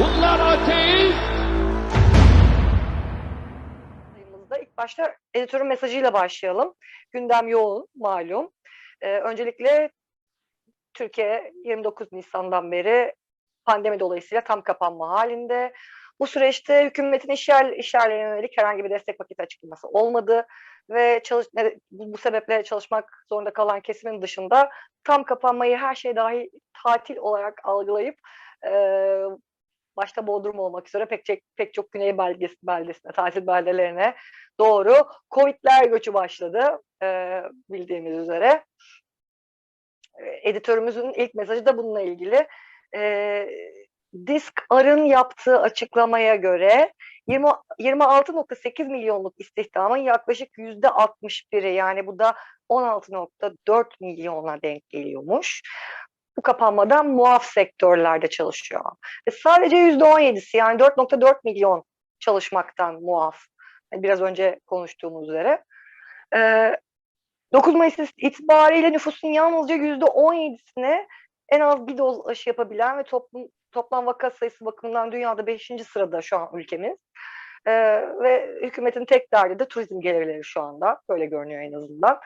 Bunlar ateist. ilk başta editörün mesajıyla başlayalım. Gündem yoğun malum. Ee, öncelikle Türkiye 29 Nisan'dan beri pandemi dolayısıyla tam kapanma halinde. Bu süreçte hükümetin işyer, işyerlerine yönelik herhangi bir destek paketi açıklaması olmadı ve çalış, bu, sebeple çalışmak zorunda kalan kesimin dışında tam kapanmayı her şey dahil tatil olarak algılayıp e, başta Bodrum olmak üzere pek çok, pek çok güney belgesi, beldesine, tatil beldelerine doğru Covid'ler göçü başladı e, bildiğimiz üzere. Editörümüzün ilk mesajı da bununla ilgili. E, Disk Ar'ın yaptığı açıklamaya göre 20 26.8 milyonluk istihdamın yaklaşık %61'i yani bu da 16.4 milyona denk geliyormuş. Bu kapanmadan muaf sektörlerde çalışıyor. Ve sadece %17'si yani 4.4 milyon çalışmaktan muaf. Yani biraz önce konuştuğumuz üzere. Ee, 9 Mayıs itibariyle nüfusun yalnızca %17'sine en az bir doz aşı yapabilen ve toplum, toplam vaka sayısı bakımından dünyada 5. sırada şu an ülkemiz. Ee, ve hükümetin tek derdi de turizm gelirleri şu anda. Böyle görünüyor en azından.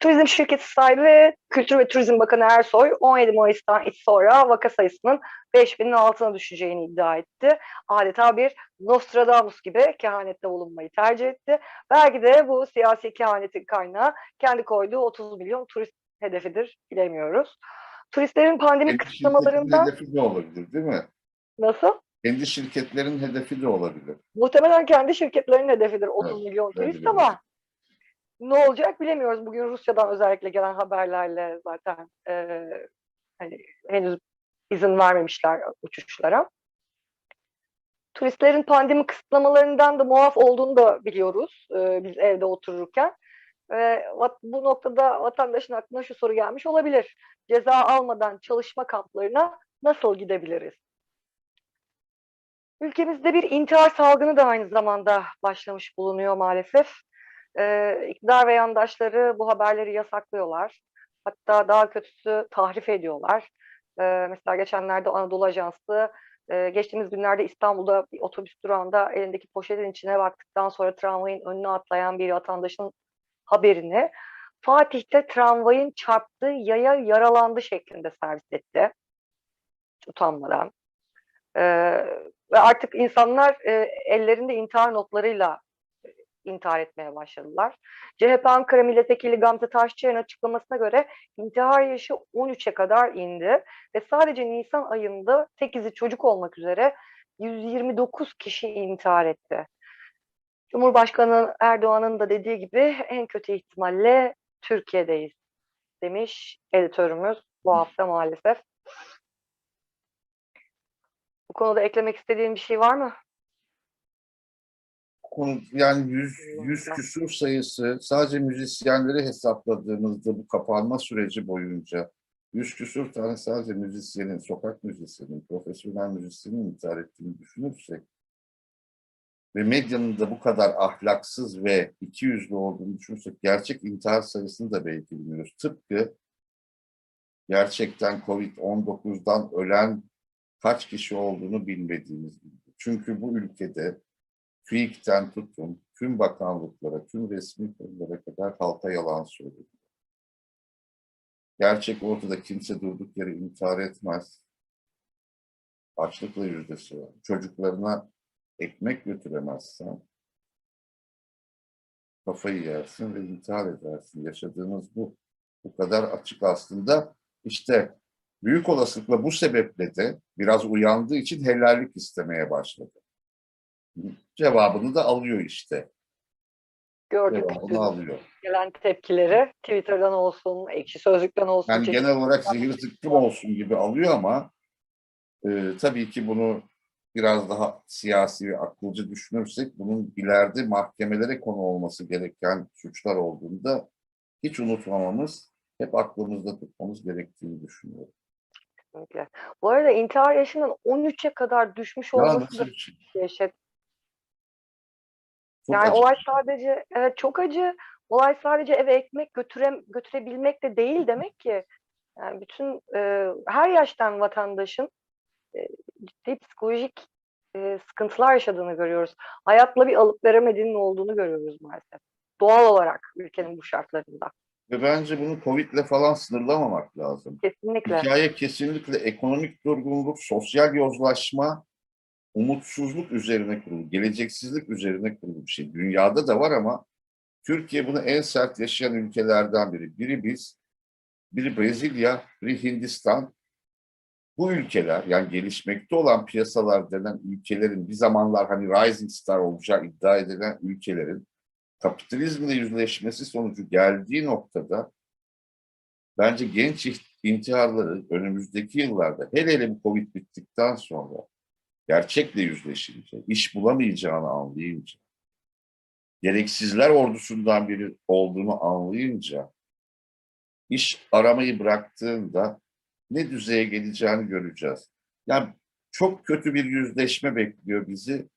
Turizm şirketi sahibi Kültür ve Turizm Bakanı Ersoy 17 Mayıs'tan sonra vaka sayısının 5000'in altına düşeceğini iddia etti. Adeta bir Nostradamus gibi kehanette bulunmayı tercih etti. Belki de bu siyasi kehanetin kaynağı kendi koyduğu 30 milyon turist hedefidir bilemiyoruz. Turistlerin pandemi kısıtlamalarından hedefi de olabilir değil mi? nasıl? Kendi şirketlerin hedefi de olabilir. Muhtemelen kendi şirketlerinin hedefidir 30 Evet, milyon turist ama ne olacak bilemiyoruz. Bugün Rusya'dan özellikle gelen haberlerle zaten e, hani henüz izin vermemişler uçuşlara. Turistlerin pandemi kısıtlamalarından da muaf olduğunu da biliyoruz e, biz evde otururken. Vat- bu noktada vatandaşın aklına şu soru gelmiş olabilir. Ceza almadan çalışma kamplarına nasıl gidebiliriz? Ülkemizde bir intihar salgını da aynı zamanda başlamış bulunuyor maalesef. Ee, iktidar ve yandaşları bu haberleri yasaklıyorlar. Hatta daha kötüsü tahrif ediyorlar. Ee, mesela geçenlerde Anadolu Ajansı e, geçtiğimiz günlerde İstanbul'da bir otobüs durağında elindeki poşetin içine baktıktan sonra tramvayın önüne atlayan bir vatandaşın haberini Fatih'te tramvayın çarptığı yaya yaralandı şeklinde servis etti. Utanmadan. Ee, ve artık insanlar e, ellerinde intihar notlarıyla e, intihar etmeye başladılar. CHP Ankara Milletvekili Gamze Taşçıyan'ın açıklamasına göre intihar yaşı 13'e kadar indi ve sadece Nisan ayında 8'i çocuk olmak üzere 129 kişi intihar etti. Cumhurbaşkanı Erdoğan'ın da dediği gibi en kötü ihtimalle Türkiye'deyiz demiş editörümüz bu hafta maalesef. Konuda eklemek istediğin bir şey var mı? Konu, yani 100, 100 küsur sayısı sadece müzisyenleri hesapladığımızda bu kapanma süreci boyunca 100 küsur tane sadece müzisyenin, sokak müzisyenin, profesyonel müzisyenin intihar ettiğini düşünürsek ve medyanın da bu kadar ahlaksız ve ikiyüzlü olduğunu düşünürsek gerçek intihar sayısını da belki bilmiyoruz. Tıpkı gerçekten Covid-19'dan ölen kaç kişi olduğunu bilmediğimiz gibi. Çünkü bu ülkede TÜİK'ten tutun, tüm bakanlıklara, tüm resmi kurumlara kadar halka yalan söyledi. Gerçek ortada kimse durduk yere intihar etmez. Açlıkla yüzdesi var. Çocuklarına ekmek götüremezsen kafayı yersin ve intihar edersin. Yaşadığımız bu. Bu kadar açık aslında. İşte büyük olasılıkla bu sebeple de biraz uyandığı için helallik istemeye başladı. Cevabını da alıyor işte. Gördük Cevabını alıyor. gelen tepkileri Twitter'dan olsun, Ekşi Sözlük'ten olsun. Yani çeşitli- genel olarak zehir zıkkım olsun gibi alıyor ama e, tabii ki bunu biraz daha siyasi ve akılcı düşünürsek bunun ileride mahkemelere konu olması gereken suçlar olduğunda hiç unutmamamız, hep aklımızda tutmamız gerektiğini düşünüyorum. Kesinlikle. Bu arada intihar yaşının 13'e kadar düşmüş olması da. Çok Yani acı. olay sadece evet çok acı. Olay sadece eve ekmek götüre, götürebilmek de değil demek ki. Yani bütün e, her yaştan vatandaşın e, ciddi psikolojik e, sıkıntılar yaşadığını görüyoruz. Hayatla bir alıp veremediğinin olduğunu görüyoruz maalesef. Doğal olarak ülkenin bu şartlarında. Ve bence bunu Covid'le falan sınırlamamak lazım. Kesinlikle. Hikaye kesinlikle ekonomik durgunluk, sosyal yozlaşma, umutsuzluk üzerine kurulu, geleceksizlik üzerine kurulu bir şey. Dünyada da var ama Türkiye bunu en sert yaşayan ülkelerden biri. Biri biz, biri Brezilya, biri Hindistan. Bu ülkeler yani gelişmekte olan piyasalar denen ülkelerin bir zamanlar hani rising star olacağı iddia edilen ülkelerin kapitalizmle yüzleşmesi sonucu geldiği noktada bence genç intiharları önümüzdeki yıllarda hele hele Covid bittikten sonra gerçekle yüzleşince, iş bulamayacağını anlayınca, gereksizler ordusundan biri olduğunu anlayınca, iş aramayı bıraktığında ne düzeye geleceğini göreceğiz. Yani çok kötü bir yüzleşme bekliyor bizi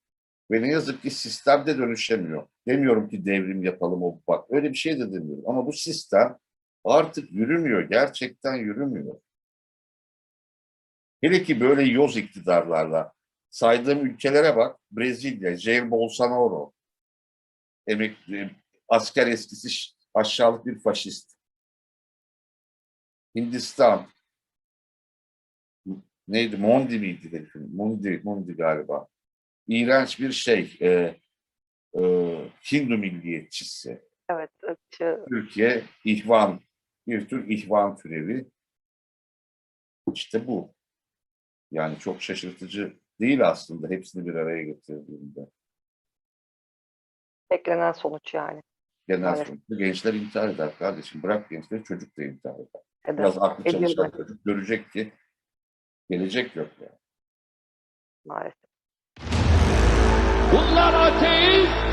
ve ne yazık ki sistem de dönüşemiyor. Demiyorum ki devrim yapalım o bak öyle bir şey de demiyorum ama bu sistem artık yürümüyor. Gerçekten yürümüyor. Hele ki böyle yoz iktidarlarla saydığım ülkelere bak. Brezilya, Jair Bolsonaro, emekli, asker eskisi aşağılık bir faşist. Hindistan, neydi? Mondi miydi? Mondi, Mondi galiba. İğrenç bir şey. E, e, Hindu milliyetçisi. Evet. ırkçı. Türkiye ihvan, bir tür ihvan türevi. İşte bu. Yani çok şaşırtıcı değil aslında hepsini bir araya getirdiğinde. Beklenen sonuç yani. Genel Maalesef. sonuçta gençler intihar eder kardeşim. Bırak gençleri çocuk da intihar eder. Eder. Biraz aklı çalışan çocuk görecek ki gelecek yok yani. Maalesef. Bunlar ateist,